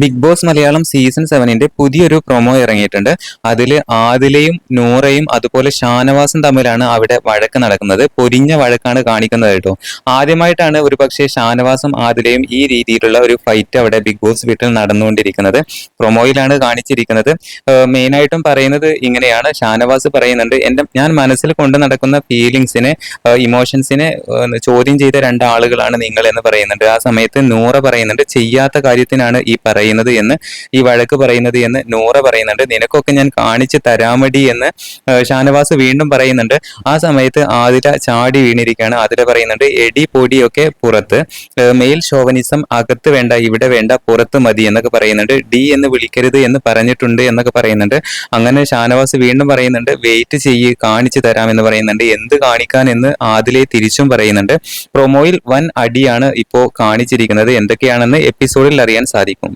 Big boss Malayalam season സെവനിന്റെ പുതിയൊരു promo ഇറങ്ങിയിട്ടുണ്ട്. അതിൽ ആദിലയും നൂറയും അതുപോലെ ഷാനവാസും തമ്മിലാണ് അവിടെ വഴക്ക് നടക്കുന്നത്. പൊരിഞ്ഞ വഴക്കാണ് കാണിക്കുന്നത് കേട്ടോ. ആദ്യമായിട്ടാണ് ഒരു പക്ഷേ ഷാനവാസും ആദിലയും ഈ രീതിയിലുള്ള ഒരു ഫൈറ്റ് അവിടെ ബിഗ് ബോസ് വീട്ടിൽ നടന്നുകൊണ്ടിരിക്കുന്നത്. പ്രൊമോയിലാണ് കാണിച്ചിരിക്കുന്നത്. മെയിനായിട്ടും പറയുന്നത് ഇങ്ങനെയാണ്. ഷാനവാസ് പറയുന്നുണ്ട് എന്റെ ഞാൻ മനസ്സിൽ കൊണ്ട് നടക്കുന്ന ഫീലിങ്സിനെ ഇമോഷൻസിനെ ചോദ്യം ചെയ്ത രണ്ടാളുകളാണ് നിങ്ങൾ എന്ന് പറയുന്നുണ്ട്. ആ സമയത്ത് നൂറ പറയുന്നുണ്ട് ചെയ്യാത്ത കാര്യത്തിനാണ് ഈ പറയുന്നത്. എന്ന് ഈ വഴക്ക് പറയുന്നത് എന്ന് നൂറ പറയുന്നുണ്ട്. നിനക്കൊക്കെ ഞാൻ കാണിച്ചു തരാമടി എന്ന് ഷാനവാസ് വീണ്ടും പറയുന്നുണ്ട്. ആ സമയത്ത് ആതിര ചാടി വീണിരിക്കുകയാണ്. ആതിര പറയുന്നുണ്ട് എടി പൊടിയൊക്കെ പുറത്ത് മെയിൽ ഷോവനിസം അകത്ത് വേണ്ട ഇവിടെ വേണ്ട പുറത്ത് മതി എന്നൊക്കെ പറയുന്നുണ്ട്. ഡി എന്ന് വിളിക്കരുത് എന്ന് പറഞ്ഞിട്ടുണ്ട് എന്നൊക്കെ പറയുന്നുണ്ട്. അങ്ങനെ ഷാനവാസ് വീണ്ടും പറയുന്നുണ്ട് വെയിറ്റ് ചെയ്യ് കാണിച്ചു തരാം എന്ന് പറയുന്നുണ്ട്. എന്ത് കാണിക്കാൻ എന്ന് ആദിലെ തിരിച്ചും പറയുന്നുണ്ട്. പ്രൊമോയിൽ വൻ അടിയാണ് ഇപ്പോൾ കാണിച്ചിരിക്കുന്നത്. എന്തൊക്കെയാണെന്ന് എപ്പിസോഡിൽ അറിയാൻ സാധിക്കും.